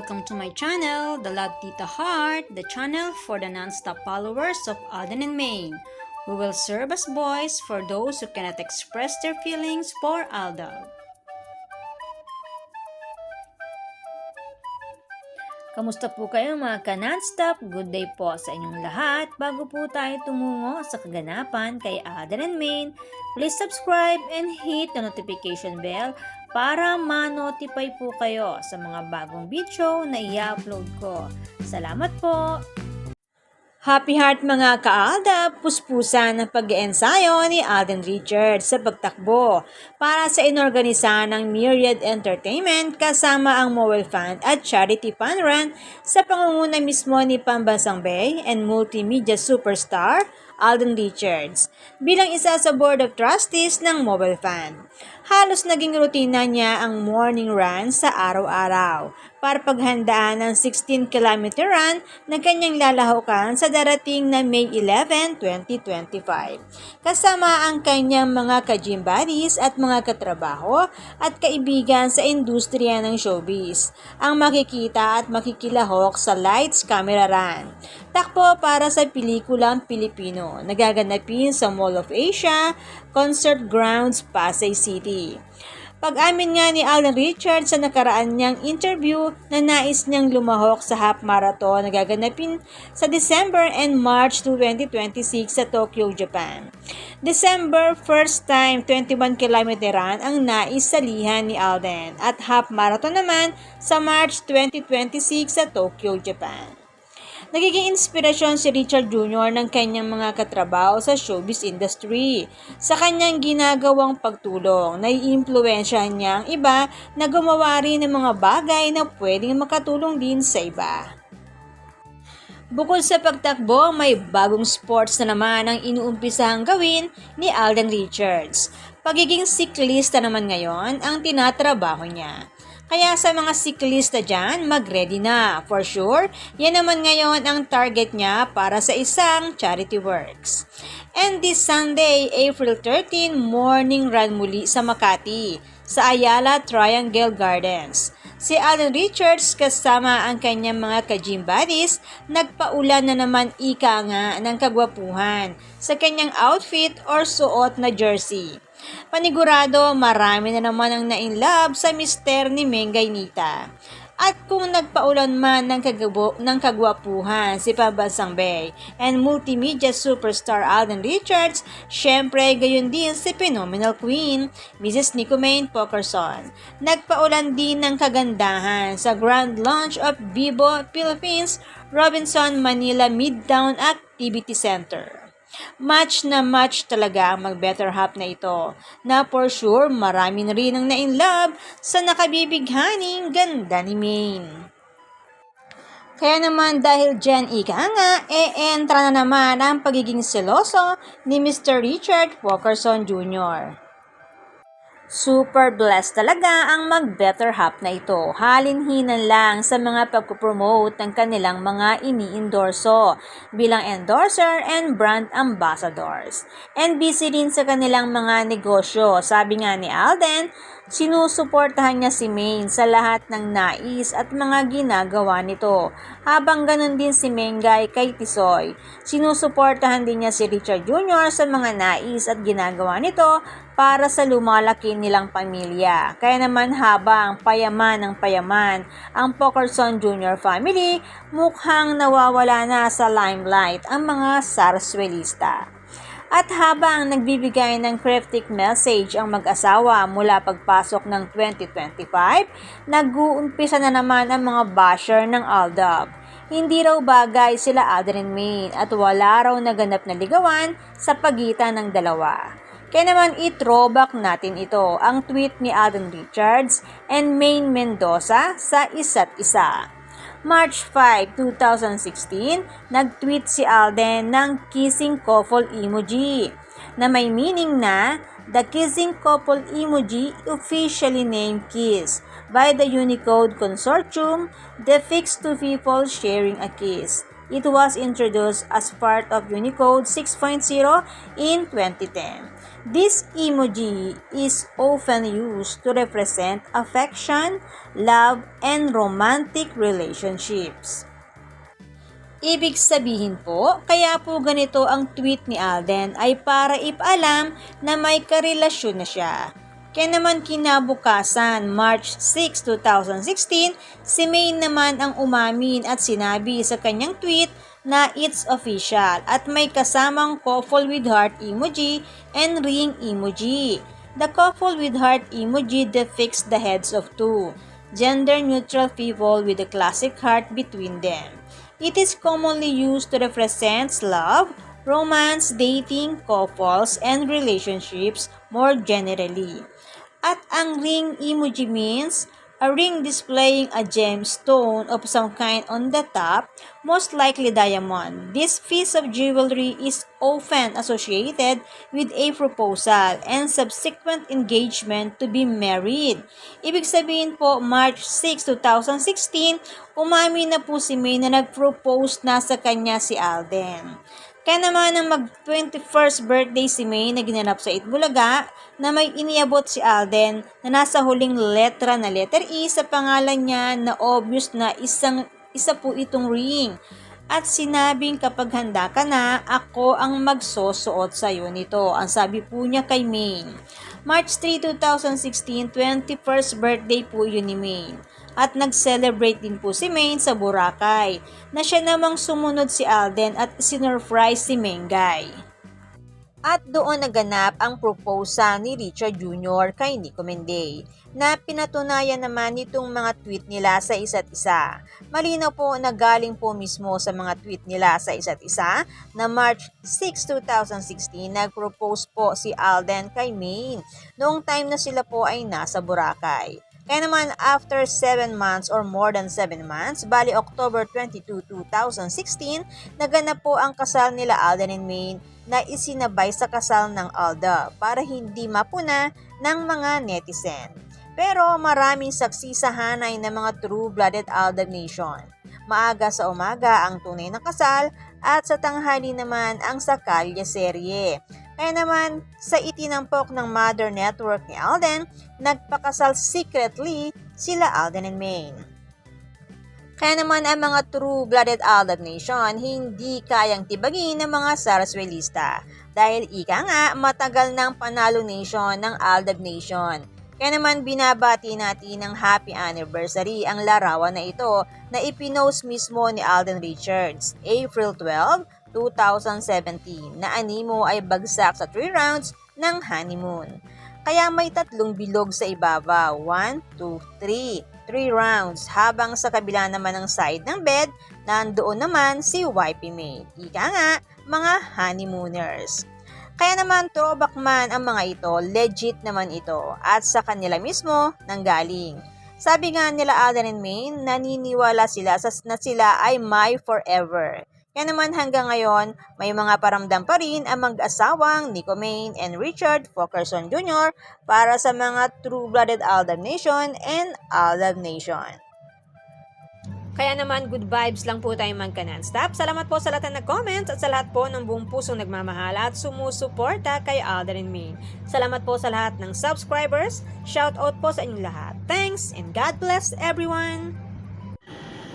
welcome to my channel, The Love Tita Heart, the channel for the non-stop followers of Alden and Maine, who will serve as voice for those who cannot express their feelings for Aldab. Kamusta po kayo mga ka-nonstop? Good day po sa inyong lahat. Bago po tayo tumungo sa kaganapan kay Alden and Maine, please subscribe and hit the notification bell para ma-notify po kayo sa mga bagong video na i-upload ko. Salamat po! Happy Heart mga kaalda, puspusan ng pag-ensayo ni Alden Richards sa pagtakbo para sa inorganisa ng Myriad Entertainment kasama ang Mobile Fund at Charity Fun Run sa pangunguna mismo ni Pambansang Bay and multimedia superstar Alden Richards bilang isa sa Board of Trustees ng Mobile Fund. Halos naging rutina niya ang morning run sa araw-araw para paghandaan ng 16-kilometer run na kanyang lalahukan sa darating na May 11, 2025. Kasama ang kanyang mga ka-gym buddies at mga katrabaho at kaibigan sa industriya ng showbiz. Ang makikita at makikilahok sa Lights Camera Run. Takpo para sa pelikulang Pilipino, nagaganapin sa Mall of Asia, Concert Grounds, Pasay City. Pag-amin nga ni Alan Richards sa nakaraan niyang interview na nais niyang lumahok sa half marathon na gaganapin sa December and March 2026 sa Tokyo, Japan. December, first time 21 km run ang nais salihan ni Alden at half marathon naman sa March 2026 sa Tokyo, Japan. Nagiging inspirasyon si Richard Jr. ng kanyang mga katrabaho sa showbiz industry. Sa kanyang ginagawang pagtulong, naiimpluwensyahan niya ang iba na gumawa rin ng mga bagay na pwedeng makatulong din sa iba. Bukod sa pagtakbo, may bagong sports na naman ang inuumpisahang gawin ni Alden Richards. Pagiging siklista naman ngayon ang tinatrabaho niya. Kaya sa mga siklista dyan, mag-ready na. For sure, yan naman ngayon ang target niya para sa isang charity works. And this Sunday, April 13, morning run muli sa Makati, sa Ayala Triangle Gardens. Si Alan Richards kasama ang kanyang mga ka-gym buddies nagpaulan na naman ika nga ng kagwapuhan sa kanyang outfit or suot na jersey. Panigurado, marami na naman ang na-inlove sa mister ni Mengay Nita. At kung nagpaulan man ng, kagabo, ng kagwapuhan si Pambansang Bay and multimedia superstar Alden Richards, syempre gayon din si Phenomenal Queen, Mrs. Nicomane Pokerson. Nagpaulan din ng kagandahan sa grand launch of Vivo Philippines Robinson Manila Midtown Activity Center. Match na match talaga ang mag-better half na ito, na for sure marami na rin ang na-in-love sa nakabibighaning ganda ni Maine. Kaya naman dahil dyan ika nga, e-entra na naman ang pagiging seloso ni Mr. Richard Walkerson Jr. Super blessed talaga ang mag-better half na ito. Halinhinan lang sa mga pagpupromote ng kanilang mga ini-endorso bilang endorser and brand ambassadors. And busy din sa kanilang mga negosyo. Sabi nga ni Alden, sinusuportahan niya si Maine sa lahat ng nais at mga ginagawa nito. Habang ganun din si Mengay kay Tisoy. Sinusuportahan din niya si Richard Jr. sa mga nais at ginagawa nito para sa lumalaki nilang pamilya. Kaya naman habang payaman ng payaman ang Pokerson Jr. family, mukhang nawawala na sa limelight ang mga Sarswelista. At habang nagbibigay ng cryptic message ang mag-asawa mula pagpasok ng 2025, nag-uumpisa na naman ang mga basher ng Aldab. Hindi raw bagay sila Adrian Main at wala raw naganap na ligawan sa pagitan ng dalawa. Kaya naman i-throwback natin ito, ang tweet ni Alden Richards and Maine Mendoza sa isa't isa. March 5, 2016, nag-tweet si Alden ng kissing couple emoji na may meaning na the kissing couple emoji officially named Kiss by the Unicode Consortium depicts two people sharing a kiss. It was introduced as part of Unicode 6.0 in 2010. This emoji is often used to represent affection, love, and romantic relationships. Ibig sabihin po, kaya po ganito ang tweet ni Alden ay para ipaalam na may karelasyon na siya. Kaya naman kinabukasan, March 6, 2016, si May naman ang umamin at sinabi sa kanyang tweet na it's official at may kasamang couple with heart emoji and ring emoji. The couple with heart emoji depicts the heads of two gender-neutral people with a classic heart between them. It is commonly used to represent love, romance, dating, couples, and relationships more generally. At ang ring emoji means a ring displaying a gemstone of some kind on the top, most likely diamond. This piece of jewelry is often associated with a proposal and subsequent engagement to be married. Ibig sabihin po, March 6, 2016, umamin na po si May na nag-propose na sa kanya si Alden. Kaya naman ang mag-21st birthday si May na ginanap sa Itbulaga na may iniabot si Alden na nasa huling letra na letter E sa pangalan niya na obvious na isang isa po itong ring. At sinabing kapag handa ka na, ako ang magsosuot sa iyo nito. Ang sabi po niya kay May. March 3, 2016, 21st birthday po yun ni May at nag-celebrate din po si Maine sa Boracay, na siya namang sumunod si Alden at sinurprise si Mengay. At doon naganap ang proposal ni Richard Jr. kay Nico Menday na pinatunayan naman nitong mga tweet nila sa isa't isa. Malinaw po na galing po mismo sa mga tweet nila sa isa't isa na March 6, 2016 nag-propose po si Alden kay Maine noong time na sila po ay nasa Boracay. Kaya naman, after 7 months or more than 7 months, bali October 22, 2016, naganap po ang kasal nila Alden and Maine na isinabay sa kasal ng Alda para hindi mapuna ng mga netizen. Pero maraming saksi sa hanay ng mga true-blooded Alda Nation. Maaga sa umaga ang tunay na kasal at sa tanghali naman ang sakalya serye. Kaya naman, sa itinampok ng Mother Network ni Alden, nagpakasal secretly sila Alden and Maine. Kaya naman ang mga true-blooded Alden Nation hindi kayang tibagin ng mga Saraswelista dahil ika nga matagal ng panalo nation ng Alden Nation. Kaya naman binabati natin ng happy anniversary ang larawan na ito na ipinost mismo ni Alden Richards, April 12, 2017 na animo ay bagsak sa 3 rounds ng honeymoon. Kaya may tatlong bilog sa ibabaw, 1, 2, 3, 3 rounds, habang sa kabila naman ng side ng bed, nandoon naman si wifey mate. Ika nga, mga honeymooners. Kaya naman throwback man ang mga ito, legit naman ito at sa kanila mismo nanggaling. Sabi nga nila Alan and Maine, naniniwala sila sa na sila ay my forever. Kaya naman hanggang ngayon, may mga paramdam pa rin ang mag-asawang Nico Maine and Richard Fokerson Jr. para sa mga true-blooded Aldab Nation and Aldab Nation. Kaya naman, good vibes lang po tayo magka non-stop. Salamat po sa lahat na nag-comments at sa lahat po ng buong pusong nagmamahal at sumusuporta kay Alden me. Salamat po sa lahat ng subscribers. Shout out po sa inyong lahat. Thanks and God bless everyone!